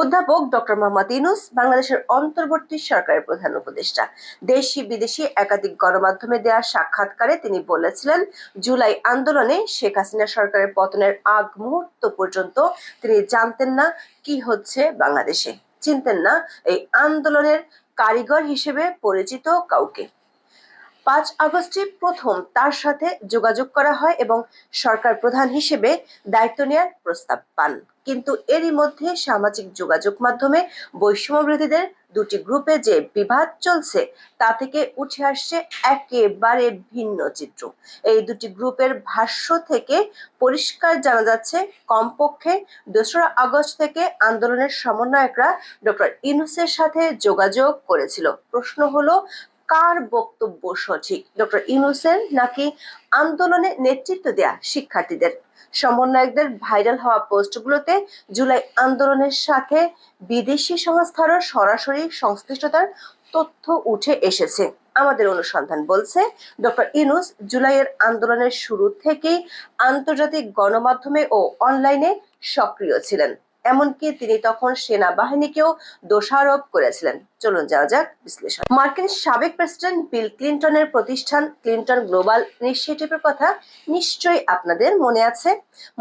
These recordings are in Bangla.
অধ্যাপক ডক্টর মোহাম্মদ ইনুস বাংলাদেশের অন্তর্বর্তী সরকারের প্রধান উপদেষ্টা। দেশি বিদেশি একাধিক গণমাধ্যমে দেওয়া সাক্ষাৎকারে তিনি বলেছিলেন, জুলাই আন্দোলনে শেখ হাসিনা সরকারের পতনের আগ মুহূর্ত পর্যন্ত তিনি জানতেন না কি হচ্ছে বাংলাদেশে। চিনতেন না এই আন্দোলনের কারিগর হিসেবে পরিচিত কাউকে। পাঁচ আগস্টে প্রথম তার সাথে যোগাযোগ করা হয় এবং সরকার প্রধান হিসেবে দায়িত্ব নেওয়ার প্রস্তাব পান। কিন্তু এরই মধ্যে সামাজিক যোগাযোগ মাধ্যমে বৈষম্য বিরোধীদের দুটি গ্রুপে যে বিবাদ চলছে, তা থেকে উঠে আসছে একেবারে ভিন্ন চিত্র। এই দুটি গ্রুপের ভাষ্য থেকে পরিষ্কার জানা যাচ্ছে, কমপক্ষে দোসরা আগস্ট থেকে আন্দোলনের সমন্বয়করা ডক্টর ইনুসের সাথে যোগাযোগ করেছিল। প্রশ্ন হলো কার বক্তব্য সঠিক? ডক্টর ইউনুসের নাকি আন্দোলনে নেতৃত্ব দেয়া শিক্ষার্থীদের? সমন্বয়কদের ভাইরাল হওয়া পোস্টগুলোতে জুলাই আন্দোলনের সাথে বিদেশি সংস্থারও সরাসরি সংশ্লিষ্টতার তথ্য উঠে এসেছে। আমাদের অনুসন্ধান বলছে, ডক্টর ইনুস জুলাইয়ের আন্দোলনের শুরু থেকেই আন্তর্জাতিক গণমাধ্যমে ও অনলাইনে সক্রিয় ছিলেন। এমনকি তিনি তখন সেনাবাহিনীকেও দোষারোপ করেছিলেন। চলুন যাওয়া যাক বিশ্লেষণ। মার্কিন সাবেক প্রেসিডেন্ট বিল ক্লিন্টনের প্রতিষ্ঠান ক্লিন্টন গ্লোবাল ইনিশিয়েটিভের কথা নিশ্চয়ই আপনাদের মনে আছে।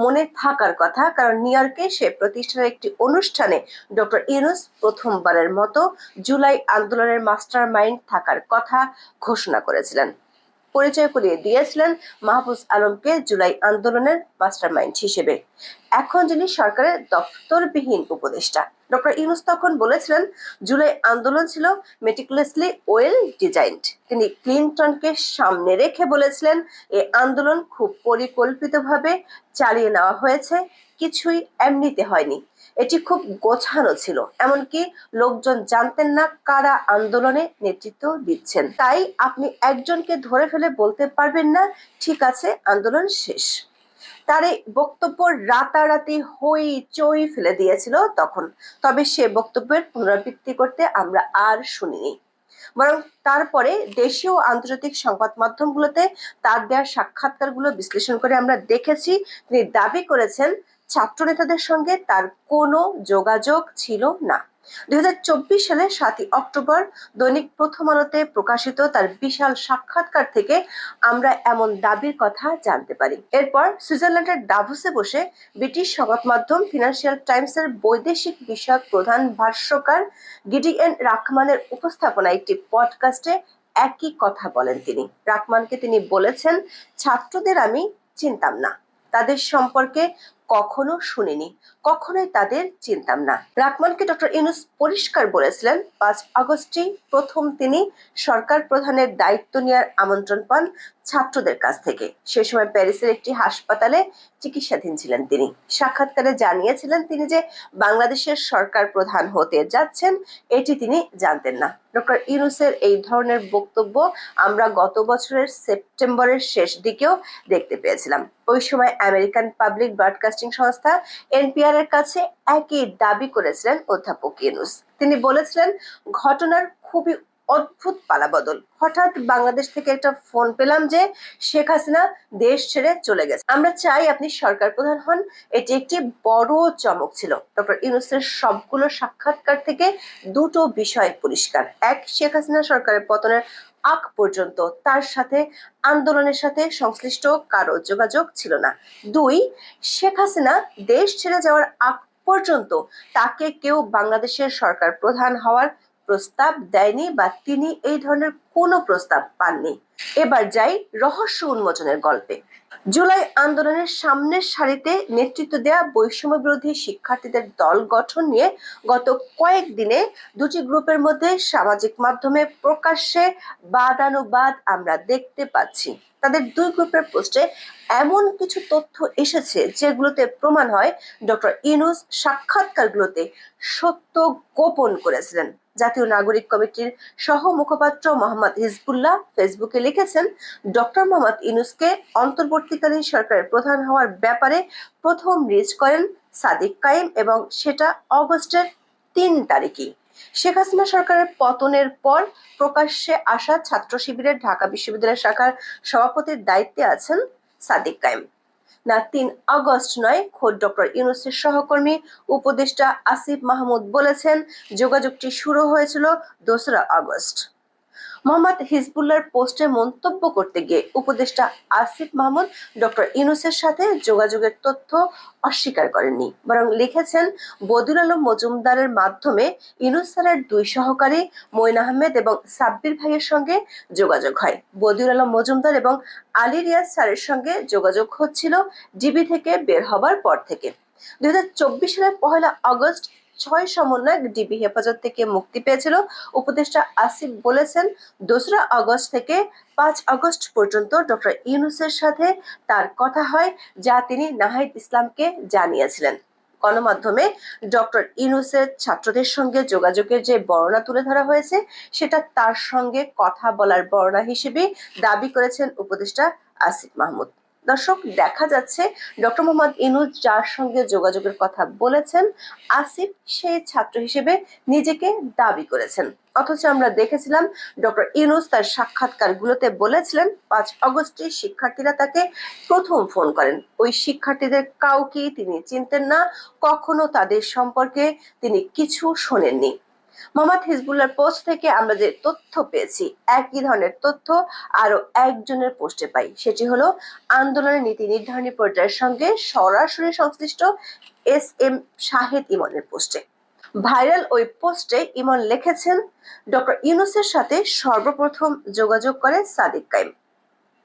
মনে থাকার কথা, কারণ নিউ ইয়র্কে সে প্রতিষ্ঠানের একটি অনুষ্ঠানে ডক্টর ইউনুস প্রথমবারের মতো জুলাই আন্দোলনের মাস্টার মাইন্ড থাকার কথা ঘোষণা করেছিলেন। পরিচয় করিয়ে দিয়েছিলেন মাহফুজ আলমকে জুলাই আন্দোলনের মাস্টারমাইন্ড হিসেবে। এখন যিনি সরকারের দপ্তরবিহীন উপদেষ্টা। ডক্টর ইউনুস তখন বলেছিলেন, জুলাই আন্দোলন ছিল মেটিকুলাসলি ওয়েল ডিজাইনড তিনি ক্লিনটনকে সামনে রেখে বলেছিলেন এই আন্দোলন খুব পরিকল্পিতভাবে চালিয়ে নেওয়া হয়েছে, কিছুই এমনিতে হয়নি। এটি খুব গোছানো ছিল। এমনকি লোকজন জানতেন না কারা আন্দোলনে নেতৃত্ব দিচ্ছেন। তাই আপনি একজনকে ধরে ফেলে বলতে পারবেন না, ঠিক আছে, আন্দোলন শেষ। তার এই বক্তব্য রাতারাতি হই চই ফেলে দিয়েছিল তখন। তবে সে বক্তব্যের পুনরাবৃত্তি করতে আমরা আর শুনিনি। বরং তারপরে দেশীয় আন্তর্জাতিক সংবাদ মাধ্যমগুলোতে তার দেওয়া সাক্ষাৎকারগুলো বিশ্লেষণ করে আমরা দেখেছি, তিনি দাবি করেছেন ছাত্র নেতাদের সঙ্গে তার কোনো যোগাযোগ ছিল না। দুই সালের সাতই অক্টোবর দৈনিক প্রথম আলোতে প্রকাশিত তার বিশাল সাক্ষাৎকার থেকে আমরা এমন দাবির কথা জানতে পারি। এরপর সুইজারল্যান্ডের ডাভোসে বসে ব্রিটিশ সংবাদ মাধ্যম ফিনান্সিয়াল টাইমসের বৈদেশিক বিষয়ক প্রধান ভাষ্যকার গিডিএন রাখমানের উপস্থাপনায় একটি পডকাস্টে একই কথা বলেন তিনি। রাখমানকে তিনি বলেছেন, ছাত্রদের আমি চিনতাম না। তাদের সম্পর্কে কখনো শুনিনি, কখনোই তাদের চিনতাম না। রাকমানকে ডক্টর ইউনুস পরিষ্কার বলেছিলেন, পাঁচ আগস্টে প্রথম তিনি সরকার প্রধানের দায়িত্ব নেওয়ার আমন্ত্রণ পান ছাত্রদের কাছ থেকে। সে সময় প্যারিসের একটি হাসপাতালে চিকিৎসাধীন ছিলেন তিনি। সাক্ষাৎকারে জানিয়েছিলেন তিনি যে বাংলাদেশের সরকার প্রধান হতে যাচ্ছেন, এটি তিনি জানতেন না। ডক্টর ইউনুসের এই ধরনের বক্তব্য আমরা গত বছরের সেপ্টেম্বরের শেষ দিকেও দেখতে পেয়েছিলাম। ওই সময় আমেরিকান পাবলিক ব্রডকাস্টিং সংস্থা এনপিআর এর কাছে একই দাবি করেছিলেন অধ্যাপক ইউনুস। তিনি বলেছিলেন, ঘটনার খুবই অদ্ভুত পালাবদল। হঠাৎ বাংলাদেশ থেকে একটা ফোন পেলাম যে, শেখ হাসিনা দেশ ছেড়ে চলে গেছে। আমরা চাই আপনি সরকার প্রধান হন। এটি একটি বড় চমক ছিল। ডক্টর ইউনুসের সবগুলো সাক্ষাৎকার থেকে দুটো বিষয় পরিষ্কার। এক, শেখ হাসিনা সরকারের পতনের আগ পর্যন্ত তার সাথে আন্দোলনের সাথে সংশ্লিষ্ট কারও যোগাযোগ ছিল না। দুই, শেখ হাসিনা দেশ ছেড়ে যাওয়ার আগ পর্যন্ত তাকে কেউ বাংলাদেশের সরকার প্রধান হওয়ার প্রস্তাব দেয়নি বা তিনি এই ধরনের কোনো প্রস্তাব পাননি। এবার যাই রহস্য উন্মোচনের গল্পে। জুলাই আন্দোলনের সামনের সারিতে নেতৃত্ব দেওয়া বৈষম্য বিরোধী শিক্ষার্থীদের দল গঠন নিয়ে গত কয়েকদিনে দুটি গ্রুপের মধ্যে সামাজিক মাধ্যমে প্রকাশ্যে বাদানুবাদ আমরা দেখতে পাচ্ছি। তাদের দুই গ্রুপের পোস্টে এমন কিছু তথ্য এসেছে যেগুলোতে প্রমাণ হয় ডক্টর ইনুস সাক্ষাৎকারগুলোতে সত্য গোপন করেছিলেন। জাতীয় নাগরিক কমিটির সহ মুখপাত্র মোহাম্মদ হিজবুল্লাহ ফেসবুকে লিখেছেন, ডক্টর মোহাম্মদ ইনুসকে অন্তর্বর্তীকালীন সরকারের প্রধান হওয়ার ব্যাপারে প্রথম রিচ করেন সাদিক কাইম এবং সেটা অগস্টের তিন তারিখই। শেখ হাসিনা সরকারের পতনের পর প্রকাশ্যে আসা ছাত্র শিবিরের ঢাকা বিশ্ববিদ্যালয় শাখার সভাপতির দায়িত্বে আছেন সাদিক কাইম না, তিন আগস্ট নয়, খোদ ডক্টর ইউনুসের সহকর্মী উপদেষ্টা আসিফ মাহমুদ বলেছেন, যোগাযোগটি শুরু হয়েছিল দোসরা আগস্ট। মোহাম্মদ হিজবুল্লাহর পোস্টে মন্তব্য করতে গিয়ে উপদেষ্টা আসিফ মাহমুদ, ডক্টর ইউনুসের সাথে যোগাযোগের তথ্য অস্বীকার করেননি। বরং লিখেছেন, বদিউল আলম মজুমদারের মাধ্যমে ইউনুস স্যারের দুই সহকারী মইন আহমেদ এবং সাব্বির ভাইয়ের সঙ্গে যোগাযোগ হয়। বদিউল আলম মজুমদার এবং আলী রিয়াজ স্যারের সঙ্গে যোগাযোগ হচ্ছিল ডিবি থেকে বের হবার পর থেকে। দুই হাজার চব্বিশ সালের পহেলা আগস্ট ছয় সমন্বয়ক ডিবি হেফাজত থেকে মুক্তি পেয়েছিল। উপদেষ্টা আসিফ বলেছেন, দোসরা আগস্ট থেকে পাঁচ আগস্ট পর্যন্ত ডক্টর ইউনুসের সাথে তার কথা হয়, যা তিনি নাহিদ ইসলামকে জানিয়েছিলেন। গণমাধ্যমে ডক্টর ইউনুসের ছাত্রদের সঙ্গে যোগাযোগের যে বর্ণনা তুলে ধরা হয়েছে, সেটা তার সঙ্গে কথা বলার বর্ণনা হিসেবে দাবি করেছেন উপদেষ্টা আসিফ মাহমুদ। দর্শক, দেখা যাচ্ছে ডক্টর মোহাম্মদ ইনুজ যার সঙ্গে যোগাযোগের কথা বলেছেন। আসিফ সেই ছাত্র হিসেবে নিজেকে দাবি করেছেন। অথচ আমরা দেখেছিলাম ডক্টর ইনুস তার সাক্ষাৎকারগুলোতে বলেছিলেন, পাঁচ অগস্টে শিক্ষার্থীরা তাকে প্রথম ফোন করেন। ওই শিক্ষার্থীদের কাউকেই তিনি চিনতেন না, কখনো তাদের সম্পর্কে তিনি কিছু শোনেননি। মোহাম্মদ হিজবুল্লার পোস্ট থেকে আমরা যে তথ্য পেয়েছি, একই ধরনের তথ্য আরও একজনের পোস্টে পাই। সেটি হলো, আন্দোলনের নীতি নির্ধারণী পর্যায়ের সঙ্গে সরাসরি সংশ্লিষ্ট এস এম শাহেদ ইমনের পোস্টে। ভাইরাল ওই পোস্টে ইমন লিখেছেন, ডক্টর ইউনুসের সাথে সর্বপ্রথম যোগাযোগ করে সাদিক কাইম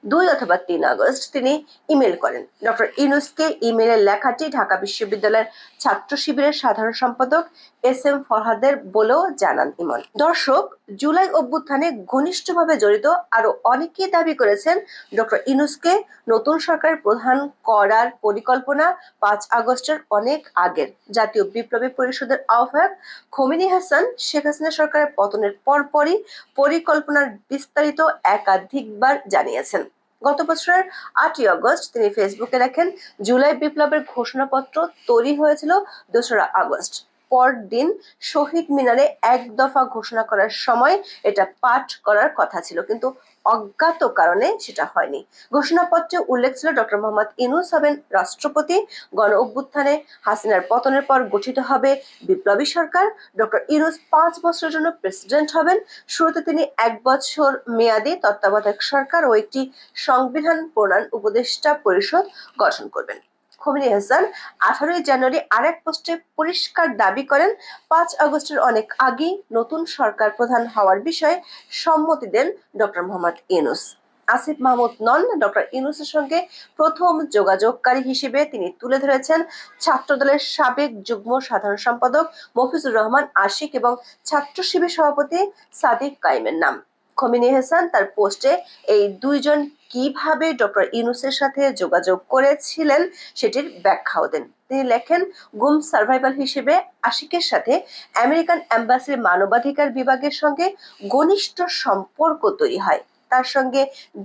দুই অথবা তিন আগস্ট তিনি ইমেল করেন। ডক্টর ইনুসকে ইমেলের লেখাটি ঢাকা বিশ্ববিদ্যালয়ের ছাত্র শিবিরের সাধারণ সম্পাদক এস এম ফরহাদের বলেও জানান ইমন। দর্শক, জুলাই অভ্যুত্থানে ঘনিষ্ঠভাবে জড়িত আরও অনেকেই দাবি করেছেন ডক্টর ইনুসকে নতুন সরকার প্রধান করার পরিকল্পনা পাঁচ আগস্টের অনেক আগের। জাতীয় বিপ্লবী পরিষদের আহ্বায়ক খমিনী হাসান, শেখ হাসিনা সরকারের পতনের পরপরই পরিকল্পনার বিস্তারিত একাধিকবার জানিয়েছেন। গত বছরের আটই আগস্ট তিনি ফেসবুকে লেখেন জুলাই বিপ্লবের ঘোষণাপত্র তৈরি হয়েছিল দোসরা আগস্ট। পরদিন শহীদ মিনারে এক দফা ঘোষণা করার সময় এটা পাঠ করার কথা ছিল। কিন্তু অজ্ঞাত কারণে সেটা হয়নি। ঘোষণাপত্রে উল্লেখ ছিল ডক্টর মোহাম্মদ ইনুস হবেন রাষ্ট্রপতি, গণ অভ্যুত্থানে হাসিনার পতনের পর গঠিত হবে বিপ্লবী সরকার, ডক্টর ইনুস পাঁচ বছরের জন্য প্রেসিডেন্ট হবেন, শুরুতে তিনি এক বছর মেয়াদে তত্ত্বাবধায়ক সরকার ও একটি সংবিধান প্রণয়ন উপদেষ্টা পরিষদ গঠন করবেন। হাসান আঠারোই জানুয়ারি আরেক পোস্টে পরিষ্কার দাবি করেন, পাঁচ আগস্টের অনেক আগেই নতুন সরকার প্রধান হওয়ার বিষয়ে সম্মতি দেন ডক্টর মোহাম্মদ ইউনুস। আসিফ মাহমুদ নন, ডক্টর ইউনুসের সঙ্গে প্রথম যোগাযোগকারী হিসেবে তিনি তুলে ধরেছেন ছাত্রদলের সাবেক যুগ্ম সাধারণ সম্পাদক মফিজুর রহমান, আশিক এবং ছাত্র শিবির সভাপতি সাদিক কাইমের নাম। খমিনী হাসান তার পোস্টে এই দুইজন কীভাবে ডক্টর ইউনুসের সাথে যোগাযোগ করেছিলেন সেটির ব্যাখ্যাও দেন। তিনি লেখেন, গুম সার্ভাইভাল হিসেবে আশিকের সাথে আমেরিকান অ্যাম্বাসির মানবাধিকার বিভাগের সঙ্গে ঘনিষ্ঠ সম্পর্ক তৈরি হয়। তার সঙ্গে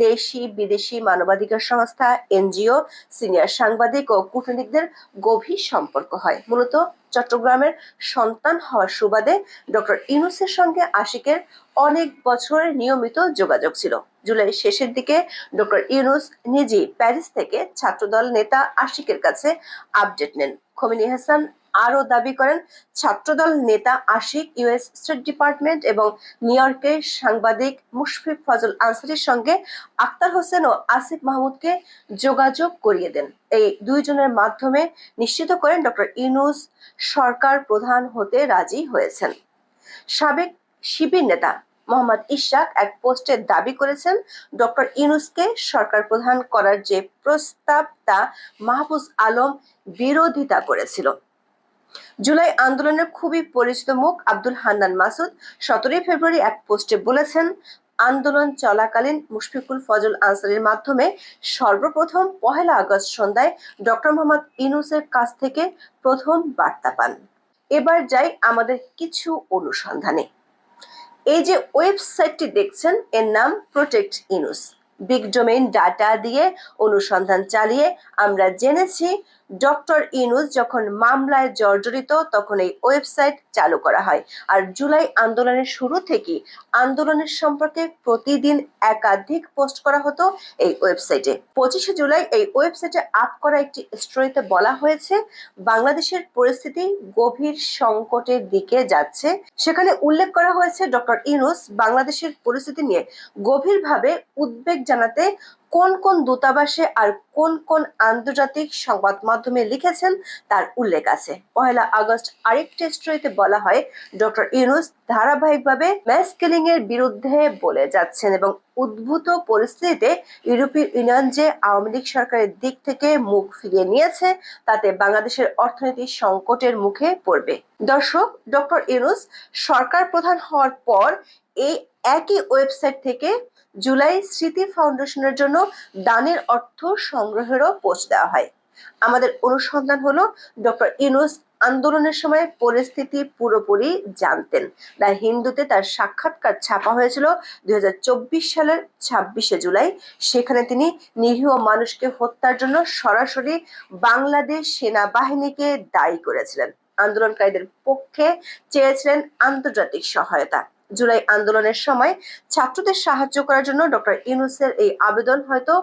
দেশি, বিদেশি মানবাধিকার সংস্থা, এনজিও, সিনিয়র সাংবাদিক ও কূটনীতিকদের গভীর সম্পর্ক হয়। মূলত চট্টগ্রামের সন্তান হওয়ার সুবাদে ডক্টর ইনুসের সঙ্গে আশিকের অনেক বছরের নিয়মিত যোগাযোগ ছিল। জুলাই শেষের দিকে ডক্টর ইউনুস নিজেই প্যারিস থেকে ছাত্রদল নেতা আশিকের কাছে আপডেট নেন। খমিনী হাসান আরও দাবি করেন ছাত্রদল নেতা আশিক, ইউএস স্টেট ডিপার্টমেন্ট এবং নিউ ইয়র্কের সাংবাদিক মুশফিক ফজল আনসারির সঙ্গে আক্তার হোসেন ও আসিফ মাহমুদকে যোগাযোগ করিয়ে দেন। এই দুইজনের মাধ্যমে নিশ্চিত করেন ডক্টর ইউনুস সরকার প্রধান হতে রাজি হয়েছেন। সাবেক শিবির নেতা মোহাম্মদ ইশাক এক পোস্টে দাবি করেছেন, ডক্টর ইউনুসকে সরকার প্রধান করার যে প্রস্তাব তা মাহফুজ আলম বিরোধিতা করেছিল। জুলাই আন্দোলনের খুবই পরিচিত মুখ আব্দুল হান্নান মাসুদ। সতেরোই ফেব্রুয়ারি এক পোস্টে বলেছেন, আন্দোলন চলাকালীন মুশফিকুল ফজল আনসারের মাধ্যমে সর্বপ্রথম পহেলা আগস্ট সন্ধ্যায় ডক্টর মোহাম্মদ ইনুসের কাছ থেকে প্রথম বার্তা পান। এবার যাই আমাদের কিছু অনুসন্ধানে। এই যে ওয়েবসাইটটি দেখছেন, এর নাম protect Yunus big domain data দিয়ে অনুসন্ধান চালিয়ে আমরা জেনেছি ডক্টর ইনুস যখন মামলায় জর্জরিত, তখন এই ওয়েবসাইট চালু করা হয়। আর জুলাই আন্দোলনের শুরু থেকেই আন্দোলনের সম্পর্কে প্রতিদিন একাধিক পোস্ট করা হতো এই ওয়েবসাইটে। পঁচিশে জুলাই এই ওয়েবসাইটে আপ করা একটি স্টোরিতে বলা হয়েছে, বাংলাদেশের পরিস্থিতি গভীর সংকটের দিকে যাচ্ছে। সেখানে উল্লেখ করা হয়েছে, ডক্টর ইনুস বাংলাদেশের পরিস্থিতি নিয়ে গভীরভাবে উদ্বেগ জানাতে কোন কোন দূতাবাসে আর কোন কোন আন্তর্জাতিক সংবাদ মাধ্যমে লিখেছেন তার উল্লেখ আছে। পহেলা আগস্ট আরেকটি স্টোরিতে বলা হয়, ডক্টর ইউনুস ধারাবাহিকভাবে ম্যাস কিলিং এর বিরুদ্ধে বলে যাচ্ছেন এবং উদ্ভূত পরিস্থিতিতে ইউরোপীয় ইউনিয়ন যে আওয়ামী লীগ সরকারের দিক থেকে মুখ ফিরিয়ে নিয়েছে, তাতে বাংলাদেশের অর্থনীতি সংকটের মুখে পড়বে। দর্শক, ডক্টর ইউনুস সরকার প্রধান হওয়ার পর এই একই ওয়েবসাইট থেকে জুলাই স্মৃতি ফাউন্ডেশনের জন্য দানের অর্থ সংগ্রহেরও পোস্ট দেওয়া হয়। আমাদের অনুসন্ধান হলো, ডক্টর ইনুস আন্দোলনের সময় পরিস্থিতি পুরোপুরি জানতেন। দ্য হিন্দুতে তার সাক্ষাৎকার ছাপা হয়েছিল দুই হাজার চব্বিশ সালের ছাব্বিশে জুলাই। সেখানে তিনি নিরীহ মানুষকে হত্যার জন্য সরাসরি বাংলাদেশ সেনাবাহিনীকে দায়ী করেছিলেন। আন্দোলনকারীদের পক্ষে চেয়েছিলেন আন্তর্জাতিক সহায়তা। জুলাই আন্দোলনের সময় ছাত্রদের সাহায্য করার জন্য ডক্টর ইউনুসের এই আবেদন হয়তো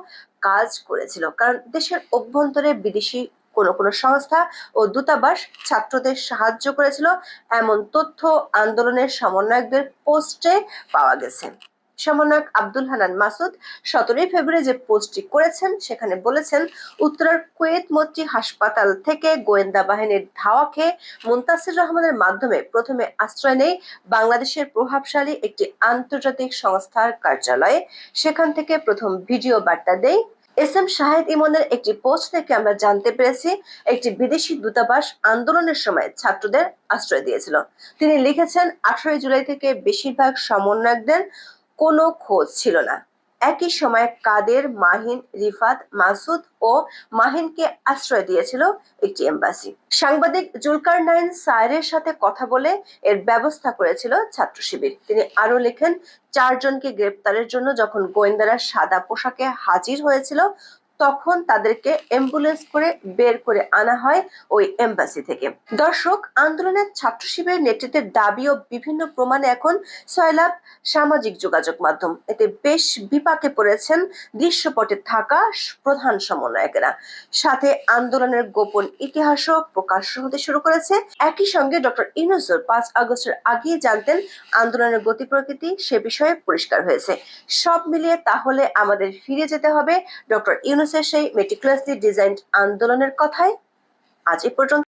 কাজ করেছিল। কারণ দেশের অভ্যন্তরে বিদেশি কোন কোন সংস্থা ও দূতাবাস ছাত্রদের সাহায্য করেছিল, এমন তথ্য আন্দোলনের সমন্বয়কদের পোস্টে পাওয়া গেছে। সমন্বয়ক আব্দুল হানান মাসুদ সতেরোই ফেব্রুয়ারি যে পোস্টটি করেছেন, সেখানে বলেছেন, উত্তরার কুয়েত মন্ত্রী হাসপাতাল থেকে গোয়েন্দা বাহিনীর ধাওয়া খেয়ে মুন্তাসির রহমানের মাধ্যমে প্রথমে আশ্রয় নেই বাংলাদেশের প্রভাবশালী একটি আন্তর্জাতিক সংস্থার কার্যালয়ে। সেখান থেকে প্রথম ভিডিও বার্তা দেয়। এস এম শাহেদ ইমনের একটি পোস্ট থেকে আমরা জানতে পেরেছি, একটি বিদেশি দূতাবাস আন্দোলনের সময় ছাত্রদের আশ্রয় দিয়েছিল। তিনি লিখেছেন, আঠারোই জুলাই থেকে বেশিরভাগ সমন্বয়কদের কোনো খোঁজ ছিল না। একই সময় কাদের, মাহিন, রিফাত, মাসুদ ও মাহিনকে আশ্রয় দিয়েছিল একটি এম্বাসি। সাংবাদিক জুলকার নাইন সায়ের সাথে কথা বলে এর ব্যবস্থা করেছিল ছাত্র শিবির। তিনি আরও লেখেন, চারজনকে গ্রেপ্তারের জন্য যখন গোয়েন্দারা সাদা পোশাকে হাজির হয়েছিল তখন তাদেরকে অ্যাম্বুলেন্স করে বের করে আনা হয় ওই এম্বাসি থেকে। দর্শক, আন্দোলনের ছাত্র শিবিরের নেতৃত্বের দাবি ও বিভিন্ন প্রমাণে এখন সয়লাভ সামাজিক যোগাযোগ মাধ্যম। এতে বেশ বিপাকে পড়েছেন দৃশ্যপটে থাকা প্রধান সমন্বয়কেরা। সাথে আন্দোলনের গোপন ইতিহাসও প্রকাশ্য হতে শুরু করেছে। একই সঙ্গে ডক্টর ইনুজুর পাঁচ আগস্টের আগেই জানতেন আন্দোলনের গতি প্রকৃতি সে বিষয়ে পরিষ্কার হয়েছে। সব মিলিয়ে তাহলে আমাদের ফিরে যেতে হবে ডক্টর সেই মেটিকুলাসলি ডিজাইন আন্দোলনের কথায় আজ এ পর্যন্ত